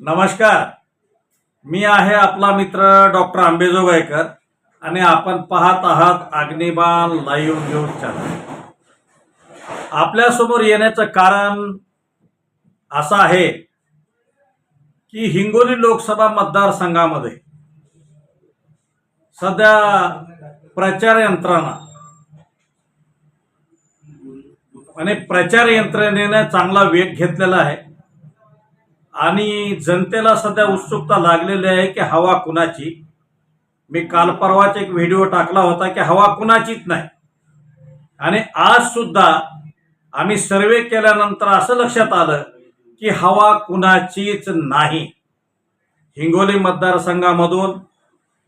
नमस्कार. मी आहे आपला मित्र डॉक्टर आंबेजोगाईकर आणि आपण पाहत आहात अग्निबाण लाईव्ह न्यूज चॅनल आपल्यासमोर येण्याचं कारण असं आहे की हिंगोली लोकसभा मतदारसंघामध्ये सध्या प्रचार यंत्रणा आणि प्रचार यंत्रणेने चांगला वेग घेतलेला आहे. आणि जनतेला सध्या उत्सुकता लागलेली आहे की हवा कुणाची? मी काल परवाच एक व्हिडिओ टाकला होता की हवा कुणाचीच नाही. आणि आज सुद्धा आम्ही सर्वे केल्यानंतर असं लक्षात आलं की हवा कुणाचीच नाही. हिंगोली मतदारसंघामधून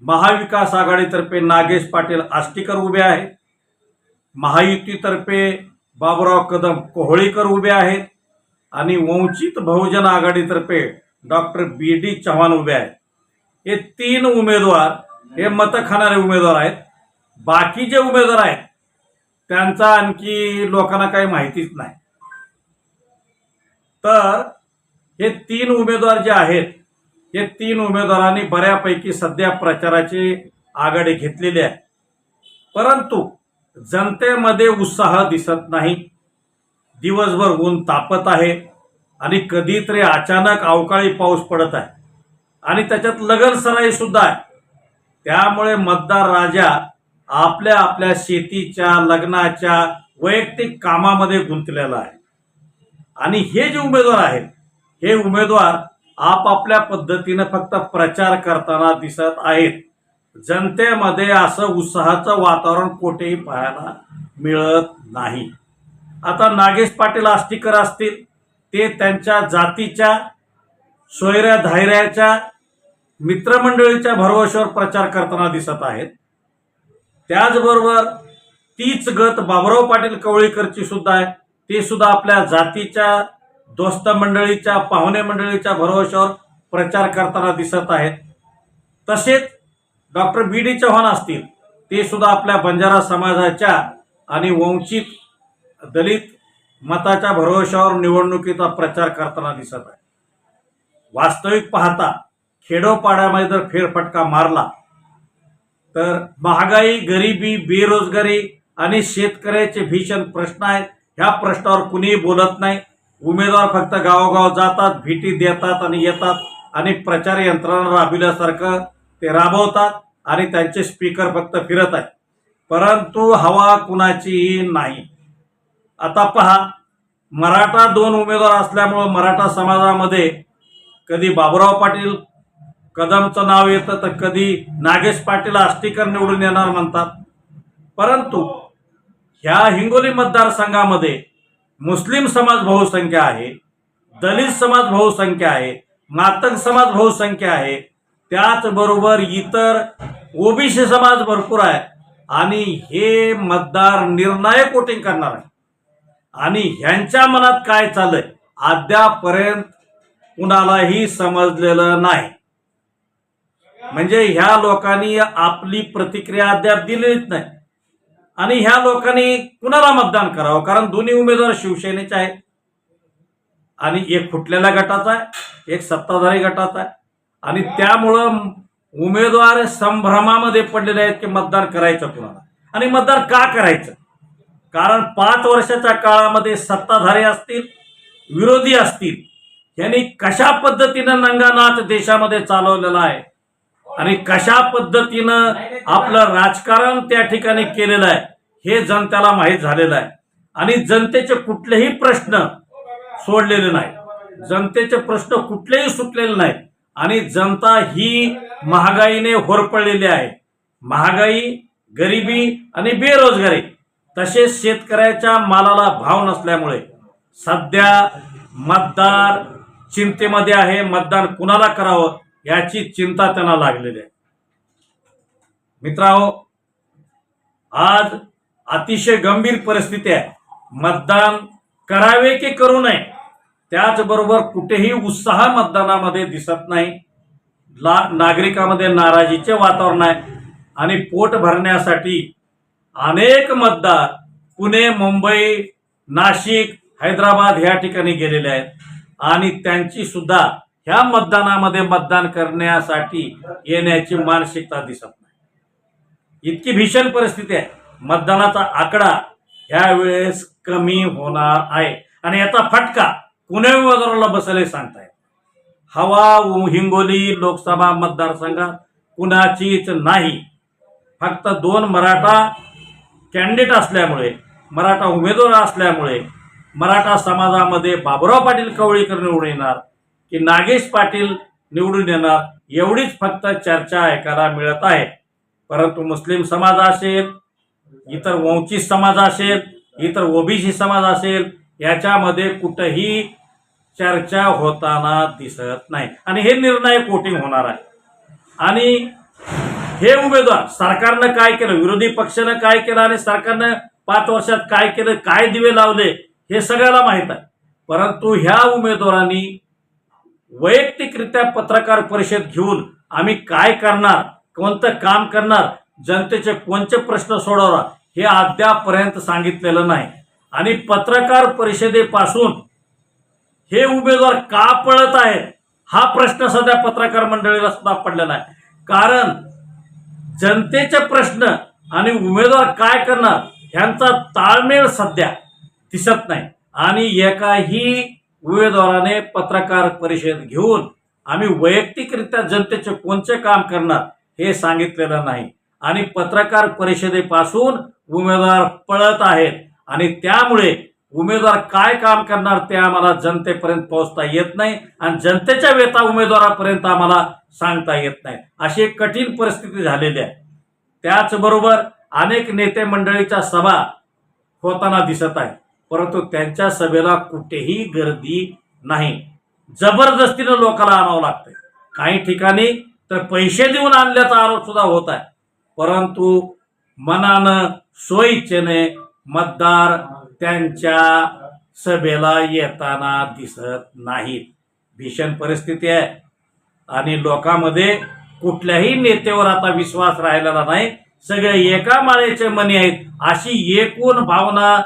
महाविकास आघाडीतर्फे नागेश पाटील आष्टीकर उभे आहेत. महायुतीतर्फे बाबुराव कदम कोहळीकर उभे आहेत. आणि वंचित बहुजन आघाडीतर्फे डॉक्टर बी डी चव्हाण उभे आहेत. हे तीन उमेदवार हे मतं खाणारे उमेदवार आहेत. बाकी जे उमेदवार आहेत त्यांचा आणखी लोकांना काही माहितीच नाही. तर हे तीन उमेदवार जे आहेत हे तीन उमेदवारांनी बऱ्यापैकी सध्या प्रचाराची आघाडी घेतलेली आहे. परंतु जनतेमध्ये उत्साह दिसत नाही. दिवसभर ऊन तापत आहे आणि कधीतरी अचानक अवकाळी पाऊस पडत आहे. आणि त्याच्यात लगनसराई सुद्धा आहे. त्यामुळे मतदार राजा आपल्या आपल्या शेतीच्या लग्नाच्या वैयक्तिक कामामध्ये गुंतलेला आहे. आणि हे जे उमेदवार आहेत हे उमेदवार आपापल्या पद्धतीनं फक्त प्रचार करताना दिसत आहेत. जनतेमध्ये असं उत्साहाचं वातावरण कुठेही पाहायला मिळत नाही. आता नागेश पाटील आष्टीकर असतील ते त्यांच्या जातीच्या सोयऱ्या धायऱ्याच्या मित्रमंडळीच्या भरवशावर प्रचार करताना दिसत आहेत. त्याचबरोबर तीच गत बाबराव पाटील कवळीकरची सुद्धा आहे. ते सुद्धा आपल्या जातीच्या दोस्त मंडळीच्या पाहुणे मंडळीच्या भरवशावर प्रचार करताना दिसत आहेत. तसेच डॉक्टर बी डी चव्हाण असतील ते सुद्धा आपल्या बंजारा समाजाच्या आणि वंचित दलित मताच्या भरवशावर निवडणुकीचा प्रचार करताना दिसत आहे. वास्तविक पाहता खेडोपाड्यामध्ये जर फेरफटका मारला तर महागाई गरिबी बेरोजगारी आणि शेतकऱ्याचे भीषण प्रश्न आहेत. ह्या प्रश्नावर कुणीही बोलत नाही. उमेदवार फक्त गावोगाव जातात भेटी देतात आणि येतात आणि प्रचार यंत्रणा राबविल्यासारखं ते राबवतात आणि त्यांचे स्पीकर फक्त फिरत आहेत. परंतु हवा कुणाचीही नाही. आता पहा मराठा दोन उमेदवार असल्यामुळं मराठा समाजामध्ये कधी बाबुराव पाटील कदमचं नाव येतं तर कधी नागेश पाटील आष्टीकर निवडून येणार म्हणतात. परंतु ह्या हिंगोली मतदारसंघामध्ये मुस्लिम समाज बहुसंख्या आहे दलित समाज बहुसंख्या आहे मातंग समाज बहुसंख्या आहे त्याचबरोबर इतर ओबीसी समाज भरपूर आहे आणि हे मतदार निर्णायक वोटिंग करणार आहे आणि ह्यांच्या मनात काय चाललंय? अद्यापर्यंत कुणालाही समजलेलं नाही. म्हणजे ह्या लोकांनी आपली प्रतिक्रिया अद्याप दिलेलीच नाही. आणि ह्या लोकांनी कुणाला मतदान करावं? कारण दोन्ही उमेदवार शिवसेनेचे आहेत. आणि एक फुटलेल्या गटाचा आहे एक सत्ताधारी गटाचा आहे. आणि त्यामुळं उमेदवार संभ्रमामध्ये पडलेले आहेत की मतदान करायचं कुणाला? आणि मतदान का करायचं? कारण पाच वर्षाच्या काळामध्ये सत्ताधारी असतील विरोधी असतील यांनी कशा पद्धतीनं नंगानाथ देशामध्ये चालवलेला आहे? आणि कशा पद्धतीनं आपलं राजकारण त्या ठिकाणी केलेलं आहे हे जनतेला माहीत झालेलं आहे. आणि जनतेचे कुठलेही प्रश्न सोडलेले नाही. जनतेचे प्रश्न कुठलेही सुटलेले नाही. आणि जनता ही महागाईने होरपळलेली आहे. महागाई गरिबी आणि बेरोजगारी तसेच शेतकऱ्याच्या मालाला भाव नसल्यामुळे सध्या मतदार चिंतेमध्ये आहे. मतदान कुणाला करावं याची चिंता त्यांना लागलेली आहे. मित्रांनो आज अतिशय गंभीर परिस्थिती आहे. मतदान करावे की करू नये त्याचबरोबर कुठेही उत्साह मतदानामध्ये दिसत नाही. ला नागरिकामध्ये नाराजीचे वातावरण आहे. आणि पोट भरण्यासाठी अनेक मतदार पुणे मुंबई नाशिक हैदराबाद ह्या ठिकाणी गेलेले आहेत. आणि त्यांची सुद्धा ह्या मतदानामध्ये मतदान करण्यासाठी येण्याची मानसिकता दिसत नाही. इतकी भीषण परिस्थिती आहे. मतदानाचा आकडा ह्यावेळेस कमी होणार आहे. आणि याचा फटका पुणे उमेदवाराला बसले सांगताय हवा हिंगोली लोकसभा मतदारसंघात कुणाचीच नाही. फक्त दोन मराठा कॅन्डिडेट असल्यामुळे मराठा उमेदवार असल्यामुळे मराठा समाजामध्ये बाबुराव पाटील कवळीकर निवडून येणार की नागेश पाटील निवडून येणार एवढीच फक्त चर्चा ऐकायला मिळत आहे. परंतु मुस्लिम समाज असेल इतर वंचित समाज असेल इतर ओबीसी समाज असेल याच्यामध्ये कुठंही चर्चा होताना दिसत नाही. आणि हे निर्णायक वोटिंग होणार आहे. आणि हे उमेदवार सरकारनं काय केलं? विरोधी पक्षानं काय केलं आणि सरकारनं पाच वर्षात काय केलं? काय दिवे लावले? हे सगळ्याला माहीत आहे. परंतु ह्या उमेदवारांनी वैयक्तिकरित्या पत्रकार परिषद घेऊन आम्ही काय करणार? कोणतं काम करणार? जनतेचे कोणते प्रश्न सोडवणार? हे अद्यापर्यंत सांगितलेलं नाही. आणि पत्रकार परिषदेपासून हे उमेदवार का पळत आहेत? हा प्रश्न सध्या पत्रकार मंडळीला सुद्धा पडलेला आहे. कारण जनतेचे प्रश्न आणि उमेदवार काय करणार ह्यांचा ताळमेळ सध्या दिसत नाही. आणि एकाही उमेदवाराने पत्रकार परिषद घेऊन आम्ही वैयक्तिकरित्या जनतेचे कोणते काम करणार हे सांगितलेलं नाही. आणि पत्रकार परिषदेपासून उमेदवार पळत आहेत. आणि त्यामुळे उमेदवार काय काम करणार ते आम्हाला जनतेपर्यंत पोहोचता येत नाही आणि जनतेच्या वेता उमेदवारापर्यंत आम्हाला सांगता येत नाही. अशी एक कठीण परिस्थिती झालेली आहे. त्याचबरोबर अनेक नेते मंडळीच्या सभा होताना दिसत आहे. परंतु त्यांच्या सभेला कुठेही गर्दी नाही. जबरदस्तीनं लोकांना आणावं लागतंय. काही ठिकाणी तर पैसे देऊन आणल्याचा आरोप सुद्धा होत आहे. परंतु मनानं सोयीच्छेने मतदार त्यांच्या सभेला येताना दिसत नाहीत. भीषण परिस्थिती आहे. आणि लोकांमध्ये कुठल्याही नेत्यावर आता विश्वास राहिलेला नाही. सगळे एका माळेचे मनी आहेत. अशी एकूण भावना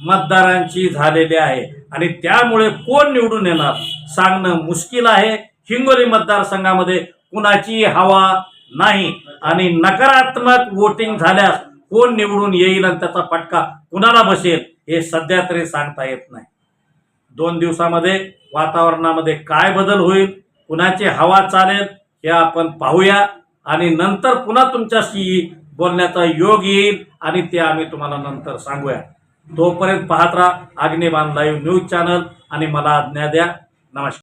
मतदारांची झालेली आहे. आणि त्यामुळे कोण निवडून येणार? सांगणं मुश्किल आहे. हिंगोली मतदारसंघामध्ये कुणाची हवा नाही. आणि नकारात्मक वोटिंग झाल्यास कोण निवडून येईल आणि त्याचा फटका कुणाला बसेल? हे सध्या तरी सांगता येत नाही. दोन दिवसामध्ये वातावरणामध्ये काय बदल होईल कुणाची हवा चालेल हे आपण पाहूया. आणि नंतर पुन्हा तुमच्याशी बोलण्याचा योग येईल आणि ते आम्ही तुम्हाला नंतर सांगूया. तोपर्यंत पाहत राहा अग्निबाण लाईव्ह न्यूज चॅनल आणि मला आज्ञा द्या. नमस्कार.